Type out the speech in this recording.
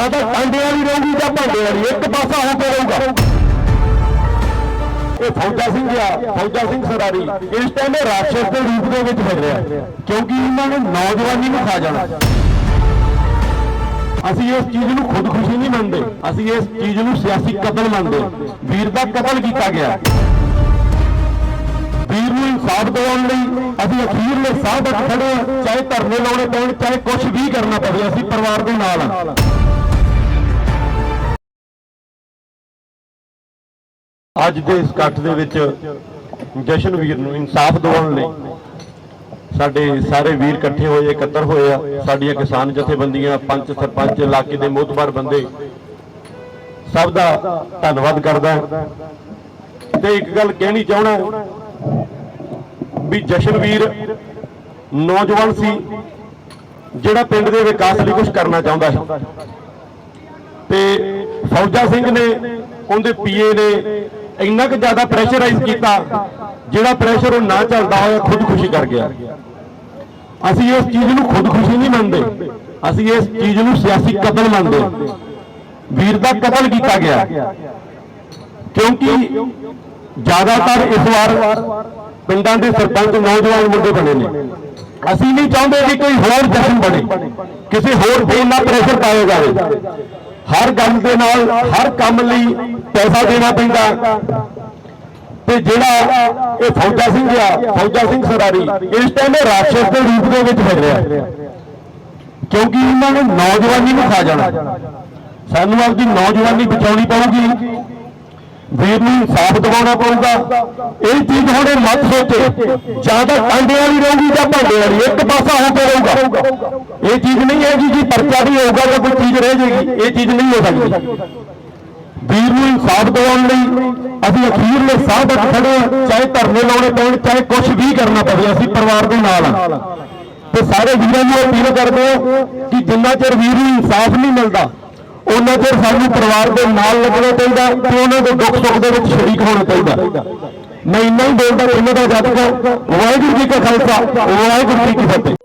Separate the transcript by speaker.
Speaker 1: ਜਾਂ ਤਾਂ ਟਾਂਡੇ ਵਾਲੀ ਰਹੂਗੀ ਜਾਂ ਭਾਂਡੇ ਵਾਲੀ ਇੱਕ ਪਾਸਾ ਹੋ ਕੇ ਰਹੂਗਾ। ਇਹ ਫੌਜਾ ਸਿੰਘ ਆ, ਫੌਜਾ ਸਿੰਘ ਸਰਾਰੀ ਇਸ ਟਾਈਮ ਇਹ ਰਾਖਸ਼ ਦੇ ਰੂਪ ਦੇ ਵਿੱਚ ਫਿਰ ਰਿਹਾ ਕਿਉਂਕਿ ਇਹਨਾਂ ਨੇ ਨੌਜਵਾਨੀ ਨੂੰ ਖਾ ਜਾਣਾ। ਅਸੀਂ ਇਸ ਚੀਜ਼ ਨੂੰ ਖੁਦਕੁਸ਼ੀ ਨਹੀਂ ਮੰਨਦੇ। ਅਸੀਂ ਇਸ ਚੀਜ਼ ਨੂੰ ਸਿਆਸੀ ਕਤਲ ਮੰਨਦੇ ਵੀਰ ਦਾ ਕਤਲ ਕੀਤਾ ਗਿਆ। ਵੀਰ ਨੂੰ ਇਨਸਾਫ ਦਿਵਾਉਣ ਲਈ ਅਸੀਂ ਅਖੀਰਲੇ ਸਾਹ ਤੱਕ ਖੜੇ ਹਾਂ ਚਾਹੇ ਧਰਨੇ ਲਾਉਣੇ ਪੈਣ, ਚਾਹੇ ਕੁਝ ਵੀ ਕਰਨਾ ਪਵੇ, ਅਸੀਂ ਪਰਿਵਾਰ ਦੇ ਨਾਲ ਹਾਂ ਅੱਜ ਦੇ ਇਸ ਇਕੱਠ ਦੇ ਵਿੱਚ ਜਸ਼ਨਵੀਰ ਨੂੰ ਇਨਸਾਫ ਦਿਵਾਉਣ ਲਈ ਸਾਡੇ ਸਾਰੇ ਵੀਰ ਇਕੱਠੇ ਹੋਏ, ਇਕੱਤਰ ਹੋਏ ਆ। ਸਾਡੀਆਂ ਕਿਸਾਨ ਜਥੇਬੰਦੀਆਂ, ਪੰਚ ਸਰਪੰਚ, ਇਲਾਕੇ ਦੇ ਮੋਤਬਰ ਬੰਦੇ ਸਭ ਦਾ ਧੰਨਵਾਦ ਕਰਦਾ ਤੇ ਇੱਕ ਗੱਲ ਕਹਿਣੀ ਚਾਹਣਾ ਵੀ ਜਸ਼ਨਵੀਰ ਨੌਜਵਾਨ ਸੀ, ਜਿਹੜਾ ਪਿੰਡ ਦੇ ਵਿਕਾਸ ਲਈ ਕੁਝ ਕਰਨਾ ਚਾਹੁੰਦਾ ਸੀ। ਤੇ ਫੌਜਾ ਸਿੰਘ ਨੇ, ਉਹਦੇ ਪੀਏ ਨੇ ਇੰਨਾ ਕੁ ਜ਼ਿਆਦਾ ਪ੍ਰੈਸ਼ਰਾਈਜ਼ ਕੀਤਾ, ਜਿਹੜਾ ਪ੍ਰੈਸ਼ਰ ਉਹ ਨਾ ਚੱਲਦਾ ਹੋਇਆ ਖੁਦਕੁਸ਼ੀ ਕਰ ਗਿਆ। ਅਸੀਂ ਇਸ ਚੀਜ਼ ਨੂੰ ਖੁਦਕੁਸ਼ੀ ਨਹੀਂ ਮੰਨਦੇ। ਅਸੀਂ ਇਸ ਚੀਜ਼ ਨੂੰ ਸਿਆਸੀ ਕਤਲ ਮੰਨਦੇ। ਵੀਰ ਦਾ ਕਤਲ ਕੀਤਾ ਗਿਆ। ਕਿਉਂਕਿ ਜ਼ਿਆਦਾਤਰ ਇਸ ਵਾਰ ਪਿੰਡਾਂ ਦੇ ਸਰਪੰਚ ਨੌਜਵਾਨ ਮੁੰਡੇ ਬਣੇ ਨੇ। ਅਸੀਂ ਨਹੀਂ ਚਾਹੁੰਦੇ ਕਿ ਕੋਈ ਹੋਰ ਜਸ਼ਨ ਬਣੇ। ਕਿਸੇ ਹੋਰ ਤੇ ਨਾਲ ਪ੍ਰੈਸ਼ਰ ਪਾਇਆ ਜਾਵੇ। ਹਰ ਗੱਲ ਦੇ ਨਾਲ ਹਰ ਕੰਮ ਲਈ ਪੈਸਾ ਦੇਣਾ ਪੈਂਦਾ। ਤੇ ਜਿਹੜਾ ਇਹ ਫੌਜਾ ਸਿੰਘ ਆ, ਫੌਜਾ ਸਿੰਘ ਸਰਾਰੀ ਇਸ ਟਾਈਮ ਇਹ ਰਾਖਸ਼ ਦੇ ਰੂਪ ਦੇ ਵਿੱਚ ਫਿਰ ਰਿਹਾ ਕਿਉਂਕਿ ਇਹਨਾਂ ਨੇ ਨੌਜਵਾਨੀ ਨੂੰ ਖਾ ਜਾਣਾ। ਸਾਨੂੰ ਆਪਦੀ ਨੌਜਵਾਨੀ ਬਚਾਉਣੀ ਪਊਗੀ। ਵੀਰ ਨੂੰ ਇਨਸਾਫ ਦਿਵਾਉਣਾ ਪਊਗਾ। ਇਹ ਚੀਜ਼ ਹੁਣ ਮੱਤ ਮਤ ਸੋਚੇ। ਜਾਂ ਤਾਂ ਟਾਂਡੇ ਵਾਲੀ ਰਹੂਗੀ ਜਾਂ ਭਾਂਡੇ ਵਾਲੀ, ਇੱਕ ਪਾਸਾ ਹੋ ਕੇ ਰਹੂਗਾ। ਇਹ ਚੀਜ਼ ਨਹੀਂ ਹੈਗੀ ਜੀ, ਪਰਚਾ ਵੀ ਹੋਊਗਾ ਜਾਂ ਕੋਈ ਚੀਜ਼ ਰਹਿ ਜਾਏਗੀ ਇਹ ਚੀਜ਼ ਨਹੀਂ ਹੋ ਸਕਦੀ। ਵੀਰ ਨੂੰ ਇਨਸਾਫ ਦਿਵਾਉਣ ਲਈ ਅਸੀਂ ਅਖੀਰਲੇ ਸਾਹ ਤੱਕ ਖੜੇ ਚਾਹੇ ਧਰਨੇ ਲਾਉਣੇ ਪੈਣ, ਚਾਹੇ ਕੁਝ ਵੀ ਕਰਨਾ ਪਵੇ, ਅਸੀਂ ਪਰਿਵਾਰ ਦੇ ਨਾਲ ਹਾਂ। ਤੇ ਸਾਰੇ ਵੀਰਾਂ ਨੂੰ ਅਪੀਲ ਕਰਦੇ ਹਾਂ ਕਿ ਜਿੰਨਾ ਚਿਰ ਵੀਰ ਨੂੰ ਇਨਸਾਫ ਨਹੀਂ ਮਿਲਦਾ ਉਹਨਾਂ ਚਿਰ ਸਾਨੂੰ ਪਰਿਵਾਰ ਦੇ ਨਾਲ ਲੱਗਣਾ ਚਾਹੀਦਾ ਤੇ ਉਹਨਾਂ ਦੇ ਦੁੱਖ ਸੁੱਖ ਦੇ ਵਿੱਚ ਸ਼ਰੀਕ ਹੋਣਾ ਚਾਹੀਦਾ। ਮੈਂ ਇੰਨਾ ਹੀ ਬੋਲਦਾ ਇਹਨਾਂ ਦਾ ਜੱਜ ਵਾਹਿਗੁਰੂ ਜੀ ਕਾ ਖਾਲਸਾ, ਵਾਹਿਗੁਰੂ ਜੀ ਕੀ ਫਤਿਹ।